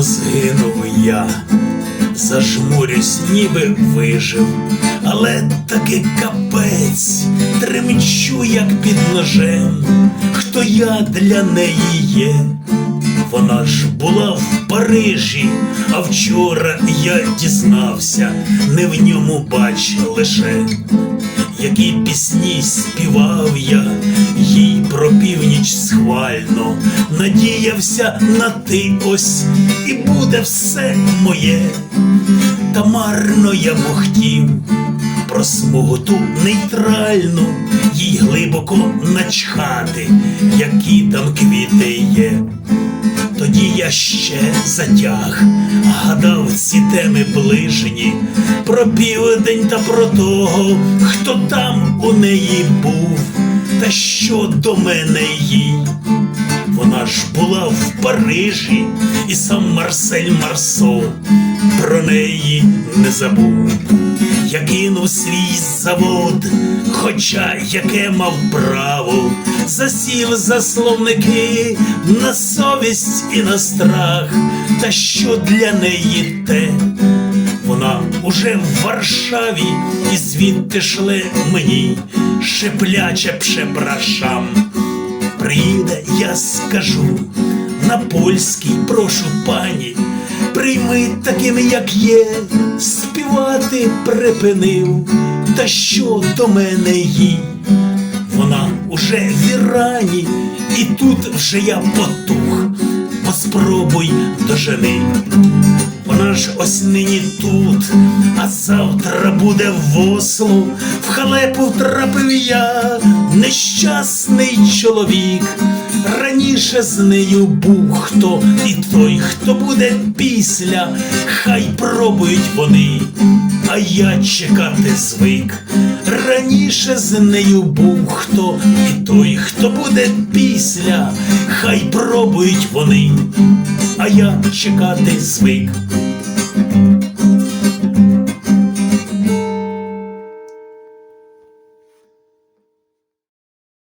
Напевно, згинув я, зажмурюсь, ніби вижив, але таки капець, тремчу, як під ножем, хто я для неї є. Вона ж була в Парижі, а вчора я дізнався, не в ньому бач лише, які пісні співав я, їй про північ схвально, надіявся на ти ось, і буде все моє, та марно я бухтів про смугу ту нейтральну, їй глибоко начхати, які там квіти є. Я ще затяг, гадав ці теми ближні, про південь та про того, хто там у неї був, та що до мене їй. Вона ж була в Парижі, і сам Марсель Марсо про неї не забув. Я кинув свій завод, хоча яке мав право, засів за словники на совість і на страх, та що для неї те, вона уже в Варшаві, і звідти шле мені шепляче пшепрашам. Приїде, я скажу на польській, прошу пані, прийми таким, як є, співати припинив, та що до мене їй? Вона уже в Ірані, і тут вже я потух, поспробуй дожени. Вона ж ось нині тут, а завтра буде в Осло, в халепу втрапив я, нещасний чоловік. Раніше з нею був хто, і той, хто буде після, хай пробують вони, а я чекати звик. Раніше з нею був хто, і той, хто буде після, хай пробують вони, а я чекати звик.